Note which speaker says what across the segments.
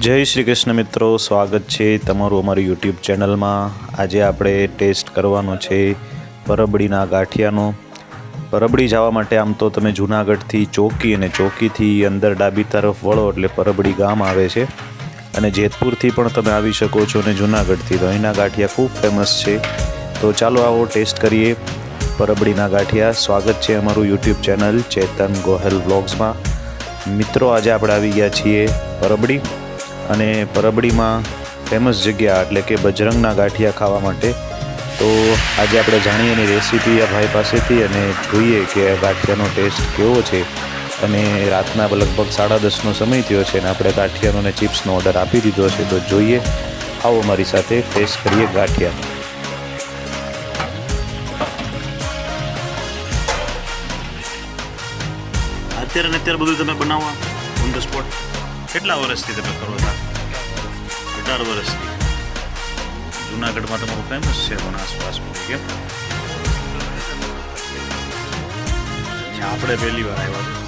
Speaker 1: જય શ્રી કૃષ્ણ મિત્રો, સ્વાગત છે તમારું અમારી યુટ્યુબ ચેનલમાં. આજે આપણે ટેસ્ટ કરવાનો છે પરબડીના ગાંઠિયાનો. પરબડી જવા માટે આમ તો તમે જુનાગઢથી ચોકી અને ચોકીથી અંદર ડાબી તરફ વળો એટલે પરબડી ગામ આવે છે. અને જેતપુરથી પણ તમે આવી શકો છો અને જુનાગઢથી. તો અહીંના ગાંઠિયા ખૂબ ફેમસ છે. તો ચાલો આવો ટેસ્ટ કરીએ પરબડીના ગાંઠિયા. સ્વાગત છે અમારું યુટ્યુબ ચેનલ ચેતન ગોહેલ વ્લોગ્સમાં મિત્રો, આજે આપણે આવી ગયા છીએ પરબડી. અને પરબડીમાં ફેમસ જગ્યા એટલે કે બજરંગના ગાંઠિયા ખાવા માટે. તો આજે આપણે જાણીએ એની રેસીપી આ ભાઈ પાસેથી અને જોઈએ કે ગાંઠિયાનો ટેસ્ટ કેવો છે. અને રાતના લગભગ સાડા દસનો સમય થયો છે અને આપણે ગાંઠિયાનો અને ચિપ્સનો ઓર્ડર આપી દીધો છે. તો જોઈએ, આવો મારી સાથે ટેસ્ટ કરીએ ગાંઠિયા અત્યારે ને અત્યારે બધું તમે બનાવો ઓન ધ સ્પોટ કેટલા વર્ષથી તમે કરો છો? અઢાર વર્ષથી. જુનાગઢમાં તમારું ફેમસ છે, પણ આસપાસમાં કેમ? આપણે પહેલી વાર આવ્યા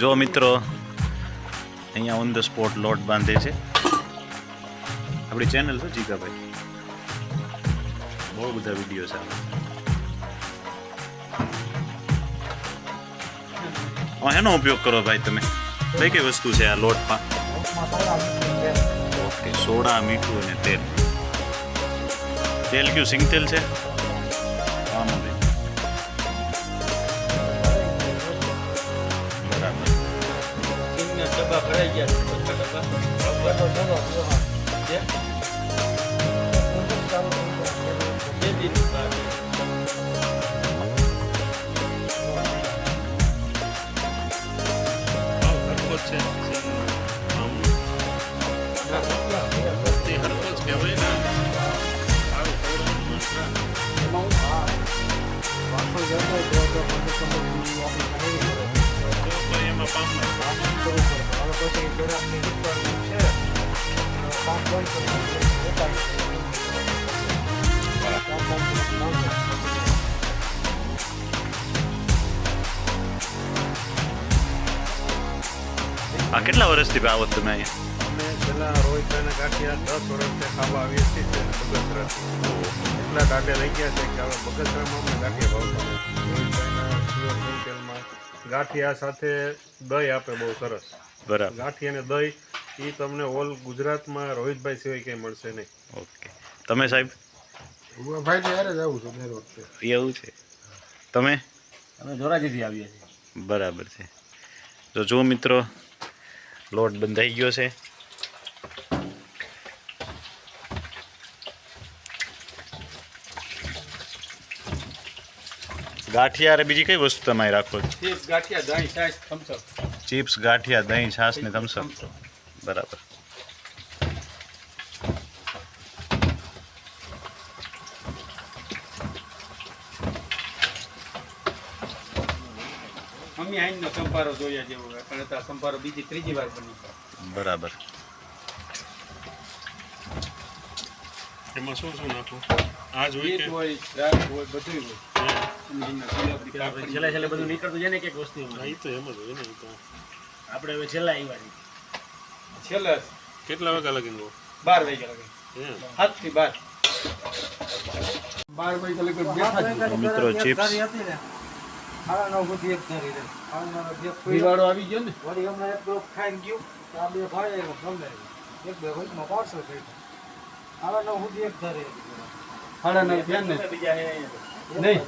Speaker 1: જો મિત્રો, અહીંયા ઓન ધ સ્પોટ લોટ બાંધે છે. આપણી ચેનલ છે જીગાભાઈ. બહુ બધા વીડિયો છે આમાં એનો ઉપયોગ કરો ભાઈ તમે. કઈ કઈ વસ્તુ છે આ લોટમાં? ઓકે, સોડા, મીઠું અને તેલ. તેલ કયું? સિંગ તેલ છે? આમાં
Speaker 2: ડબ્બા ભરાઈ ગયા છે. બધા ડબ્બા છે? બે દિવસ બાદ.
Speaker 1: આ કેટલા વર્ષથી આવો તમે
Speaker 3: અમે પેલા રોહિતભાઈના ગાંઠિયા દસ વર્ષથી ખાવા આવીએ છીએ બગસરા એટલા ટાટે રહી ગયા છે કે હવે બગસરામાં અમને ગાંઠિયા ભાવતા રોહિતભાઈના ગાંઠિયા સાથે દહીં આપે બહુ સરસ.
Speaker 1: બરાબર.
Speaker 3: ગાંઠિયા અને દહીં એ તમને ઓલ ગુજરાતમાં રોહિતભાઈ સિવાય ક્યાંય મળશે નહીં.
Speaker 1: ઓકે. તમે સાહેબ?
Speaker 3: ભાઈ ત્યારે જ આવું છું દર વખતે
Speaker 1: એવું છે. તમે?
Speaker 2: અમે ધોરાજીથી આવીએ છીએ.
Speaker 1: બરાબર છે. તો જો મિત્રો લોટ બંધાઈ ગયો છે. ગાંઠિયા અને બીજી કઈ વસ્તુ તમારી રાખો? છો
Speaker 2: ચિપ્સ ગાંઠિયા દહીં છાશ થમ્સઅપ
Speaker 1: ચિપ્સ ગાંઠિયા દહીં છાશ ને થમ્સઅપ બરાબર.
Speaker 2: અમે આઈનો સંભારો જોયા જેવો પણ આ સંભારો બીજી ત્રીજી વાર બની
Speaker 1: બરાબર.
Speaker 3: એમાં શું શું નાખું આ
Speaker 2: હોય હોય બધું હોય અને એના ગુલાબની કાકડી.
Speaker 4: છેલ્લે છેલ્લે બધું નીકળતું જાય ને કંઈક વસ્તુ
Speaker 3: એ તો એમ જ હોય ને એ તો.
Speaker 4: આપણે હવે છેલ્લા આવ્યા છીએ.
Speaker 2: છેલ્લે
Speaker 3: કેટલા વાગ્યા લગીને
Speaker 2: બાર વાગ્યા લગે
Speaker 3: હે.
Speaker 2: સાતથી બાર. બાર વાગ્યા લગે બેઠા જ
Speaker 1: તો મિત્રો ચિપ્સ
Speaker 2: દિવાળો આવી ગયો ને? સાડા નવ થયા ને. નહીં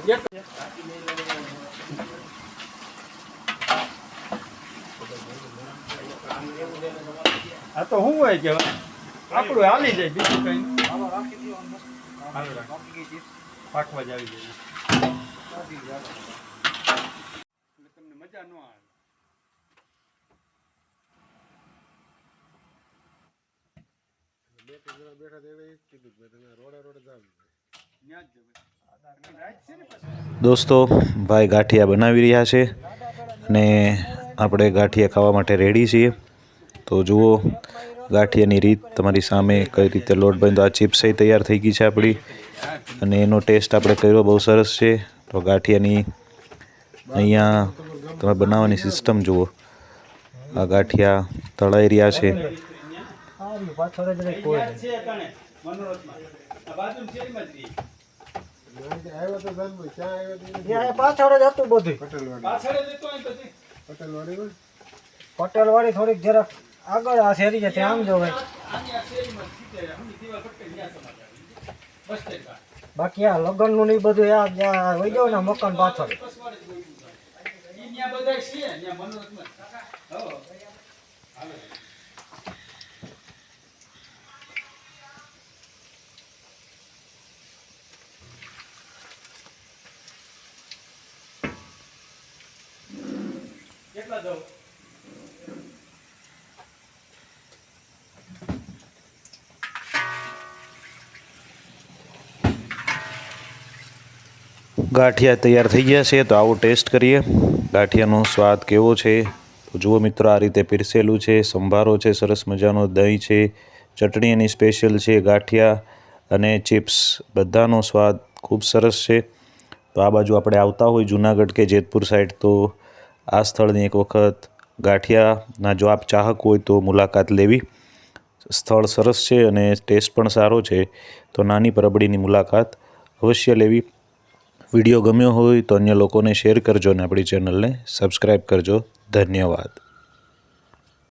Speaker 2: આ તો શું હોય કે આપણું હાલી જાય, બીજું કઈ પાકવા જ આવી જાય. તમને મજા ન આવે.
Speaker 3: બેઠા બેઠા કીધું તમે રોડે રોડે જાવ.
Speaker 1: દોસ્તો, ભાઈ ગાંઠિયા બનાવી રહ્યા છે અને આપણે ગાંઠિયા ખાવા માટે રેડી છીએ. તો જુઓ, ગાંઠિયાની રીત તમારી સામે કઈ રીતે લોટ બાંધો આ ચિપ્સ તૈયાર થઈ ગઈ છે આપણી. અને એનો ટેસ્ટ આપણે કર્યો, બહુ સરસ છે. તો ગાંઠિયાની અહીંયા તમે બનાવવાની સિસ્ટમ જુઓ. આ ગાંઠિયા તળાઈ રહ્યા છે.
Speaker 2: પાછળ
Speaker 5: પાછળ જ હતું બધું
Speaker 2: પાછળ જ હતો અહીં પછી
Speaker 5: પટેલ વાળી થોડીક જરાક આગળ આ શેરી છે, ત્યાં આમ જો ભાઈ
Speaker 2: આની આ શેરીમાં જ સીધે હમણાં દીવાલ પટ્ટી ન્યા સમાજ આવી. બસ સ્ટેન્ડ પાસે.
Speaker 5: બાકી આ લગ્નનું ને બધું આ વહી જાવ ને મકાન પાછળ
Speaker 2: બસવાળે જ
Speaker 1: ગાંઠિયા તૈયાર થઈ ગયા છે, તો આવો ટેસ્ટ કરીએ. ગાંઠિયાનો સ્વાદ કેવો છે? તો જુઓ મિત્રો, આ રીતે પીરસેલું છે, સંભારો છે, સરસ મજાનો દહીં છે ચટણી એની સ્પેશિયલ છે ગાંઠિયા અને ચિપ્સ. બધાનો સ્વાદ ખૂબ સરસ છે. તો આ બાજુ આપણે આવતા હોય જુનાગઢ કે જેતપુર સાઈડ, તો આ સ્થળની એક વખત ગાંઠિયાના જો આપ ચાહક હોય તો મુલાકાત લેવી. સ્થળ સરસ છે અને ટેસ્ટ પણ સારો છે, તો નાની પરબડીની મુલાકાત અવશ્ય લેવી. વીડિયો ગમ્યો હોય તો અન્ય લોકોને શેર કરજો અને આપણી ચેનલને સબસ્ક્રાઈબ કરજો. ધન્યવાદ.